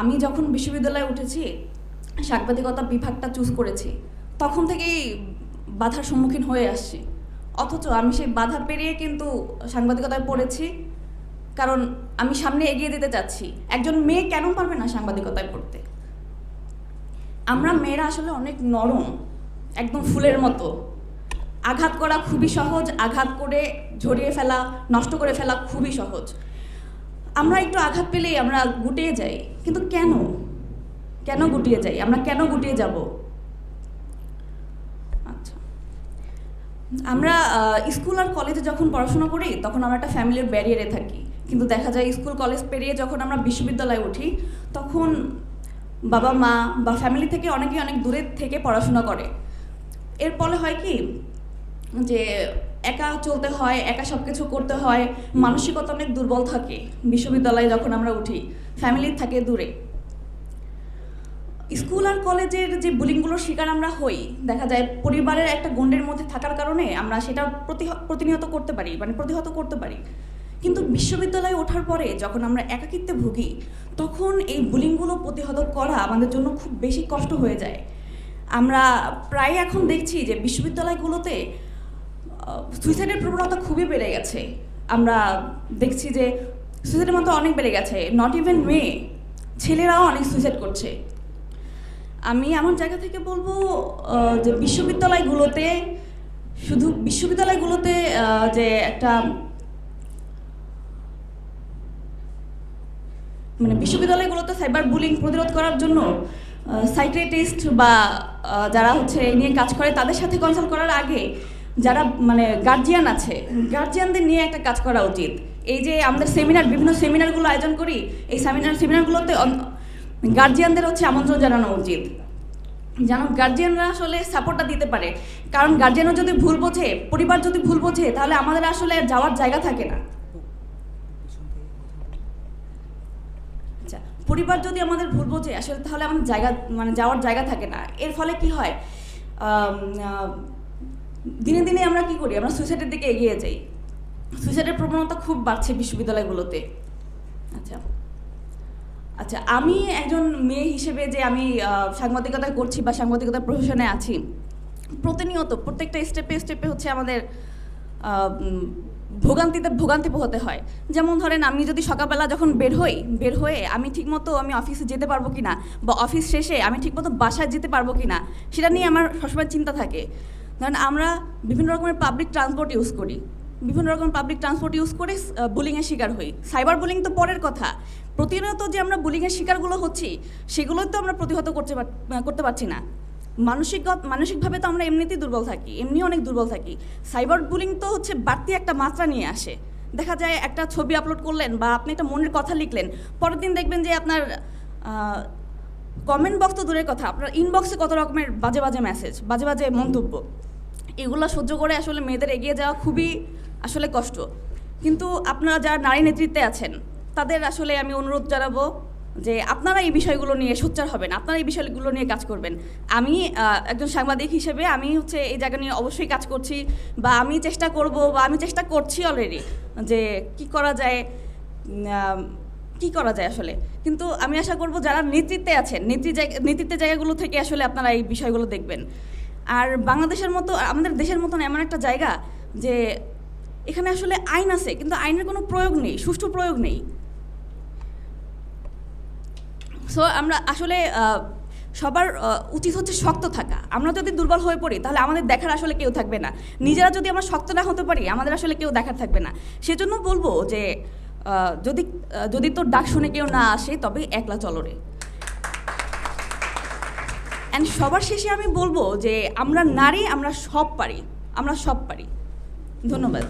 আমি যখন বিশ্ববিদ্যালয়ে উঠেছি সাংবাদিকতা বিভাগটা চুজ করেছি তখন থেকেই বাধার সম্মুখীন হয়ে আসছি। অথচ আমি সেই বাধা পেরিয়ে কিন্তু সাংবাদিকতায় পড়েছি কারণ আমি সামনে এগিয়ে দিতে চাচ্ছি। একজন মেয়ে কেন পারবে না সাংবাদিকতায় পড়তে? আমরা মেয়েরা আসলে অনেক নরম একদম ফুলের মতো। আঘাত করা খুবই সহজ আঘাত করে ঝরিয়ে ফেলা নষ্ট করে ফেলা খুবই সহজ। আমরা একটু আঘাত পেলেই আমরা গুটিয়ে যাই। কিন্তু কেন? কেন গুটিয়ে যাই? আমরা কেন গুটিয়ে যাব? আচ্ছা। আমরা স্কুল আর কলেজে যখন পড়াশোনা করি, তখন আমরা একটা ফ্যামিলির ব্যারিয়ারে থাকি। কিন্তু দেখা যায়, স্কুল, কলেজ পেরিয়ে যখন আমরা বিশ্ববিদ্যালয়ে উঠি, তখন বাবা মা বা ফ্যামিলি থেকে অনেকেই অনেক দূরে থেকে পড়াশোনা করে। এর ফলে হয় কি? যে একা চলতে হয়, একা সব কিছু করতে হয়, মানসিকতা অনেক দুর্বল থাকে। বিশ্ববিদ্যালয়ে যখন আমরা উঠি ফ্যামিলি থাকে দূরে। স্কুল আর কলেজের যে বুলিংগুলোর শিকার আমরা হই, দেখা যায় পরিবারের একটা গণ্ডের মধ্যে থাকার কারণে আমরা সেটা প্রতিনিয়ত করতে পারি মানে প্রতিহত করতে পারি। কিন্তু বিশ্ববিদ্যালয়ে ওঠার পরে যখন আমরা একাকিত্বে ভুগি, তখন এই বুলিংগুলো প্রতিহত করা আমাদের জন্য খুব বেশি কষ্ট হয়ে যায়। আমরা প্রায় এখন দেখছি যে বিশ্ববিদ্যালয়গুলোতে সুইসাইডের প্রবণতা খুবই বেড়ে গেছে। আমরা দেখছি যে সুইসাইডের মতো অনেক বেড়ে গেছে। নট ইভেন মেয়ে ছেলেরাও অনেক সুইসাইড করছে। আমি এমন জায়গা থেকে বলব যে বিশ্ববিদ্যালয়গুলোতে শুধু বিশ্ববিদ্যালয়গুলোতে যে একটা মানে বিশ্ববিদ্যালয়গুলোতে সাইবার বুলিং প্রতিরোধ করার জন্য সাইক্রেটিস্ট বা যারা হচ্ছে এই নিয়ে কাজ করে, তাদের সাথে কনসাল্ট করার আগে যারা মানে গার্জিয়ান আছে গার্জিয়ানদের নিয়ে একটা কাজ করা উচিত। এই যে আমাদের সেমিনার বিভিন্ন সেমিনারগুলো আয়োজন করি, এই সেমিনার সেমিনারগুলোতে গার্জিয়ানদের হচ্ছে আমন্ত্রণ জানানো উচিত। যেন গার্জিয়ানরা আসলে সাপোর্টটা দিতে পারে। কারণ গার্জিয়ানও যদি ভুল বোঝে, পরিবার যদি ভুল বোঝে, তাহলে আমাদের আসলে যাওয়ার জায়গা থাকে না। আচ্ছা পরিবার যদি আমাদের ভুল বোঝে, আসলে তাহলে আমাদের জায়গা মানে যাওয়ার জায়গা থাকে না। এর ফলে কি হয়? দিনে দিনে আমরা কি করি? আমরা সুইসাইডের দিকে এগিয়ে যাই। সুইসাইডের প্রবণতা খুব বাড়ছে বিশ্ববিদ্যালয়গুলোতে। আচ্ছা। আচ্ছা আমি একজন মেয়ে হিসেবে যে আমি সাংবাদিকতা করছি বা সাংবাদিকতার প্রফেশনে আছি, প্রতিনিয়ত প্রত্যেকটা স্টেপে স্টেপে হচ্ছে আমাদের ভোগান্তিতে, ভোগান্তি পোহাতে হয়। যেমন ধরেন, আমি যদি সকালবেলা যখন বের হই, বের হয়ে আমি ঠিকমতো আমি অফিসে যেতে পারব কি না বা অফিস শেষে আমি ঠিকমতো বাসায় যেতে পারব কি না সেটা নিয়ে আমার সবসময় চিন্তা থাকে। ধরেন আমরা বিভিন্ন রকমের পাবলিক ট্রান্সপোর্ট ইউজ করি। বিভিন্ন রকম পাবলিক ট্রান্সপোর্ট ইউজ করে বুলিংয়ের শিকার হই। সাইবার বুলিং তো পরের কথা। প্রতিনিয়ত যে আমরা বুলিংয়ের শিকারগুলো হচ্ছি সেগুলো তো আমরা প্রতিহত করতে করতে পারছি না। মানসিক, মানসিকভাবে তো আমরা এমনিতেই দুর্বল থাকি এমনি অনেক দুর্বল থাকি। সাইবার বুলিং তো হচ্ছে বাড়তি একটা মাত্রা নিয়ে আসে। দেখা যায় একটা ছবি আপলোড করলেন বা আপনি একটা মনের কথা লিখলেন, পরের দিন দেখবেন যে আপনার কমেন্ট বক্স তো দূরের কথা। আপনার ইনবক্সে কত রকমের বাজে বাজে মেসেজ বাজে বাজে মন্তব্য। এগুলো সহ্য করে আসলে মেয়েদের এগিয়ে যাওয়া খুবই আসলে কষ্ট। কিন্তু আপনারা যারা নারী নেতৃত্বে আছেন, তাদের আসলে আমি অনুরোধ জানাব যে আপনারা এই বিষয়গুলো নিয়ে সোচ্চার হবেন, আপনারা এই বিষয়গুলো নিয়ে কাজ করবেন। আমি একজন সাংবাদিক হিসেবে আমি হচ্ছে এই জায়গা নিয়ে অবশ্যই কাজ করছি বা আমি চেষ্টা করব বা আমি চেষ্টা করছি অলরেডি যে কি করা যায় কি করা যায় আসলে? কিন্তু আমি আশা করব যারা নেতৃত্বে আছেন জায়গা নেতৃত্বের জায়গাগুলো থেকে আসলে আপনারা এই বিষয়গুলো দেখবেন। আর বাংলাদেশের মতো, আমাদের দেশের মতন এমন একটা জায়গা যে এখানে আসলে আইন আছে, কিন্তু আইনের কোনো প্রয়োগ নেই, সুষ্ঠু প্রয়োগ নেই। সো আমরা আসলে সবার উচিত হচ্ছে শক্ত থাকা। আমরা যদি দুর্বল হয়ে পড়ি, তাহলে আমাদের দেখার আসলে কেউ থাকবে না। নিজেরা যদি আমরা শক্ত না হতে পারি, আমাদের আসলে কেউ দেখার থাকবে না। সেজন্য বলব যে যদি যদি তোর ডাক শুনে কেউ না আসে তবে একলা চলরে অ্যান্ড সবার শেষে আমি বলব যে আমরা নারী, আমরা সব পারি। আমরা সব পারি। ধন্যবাদ।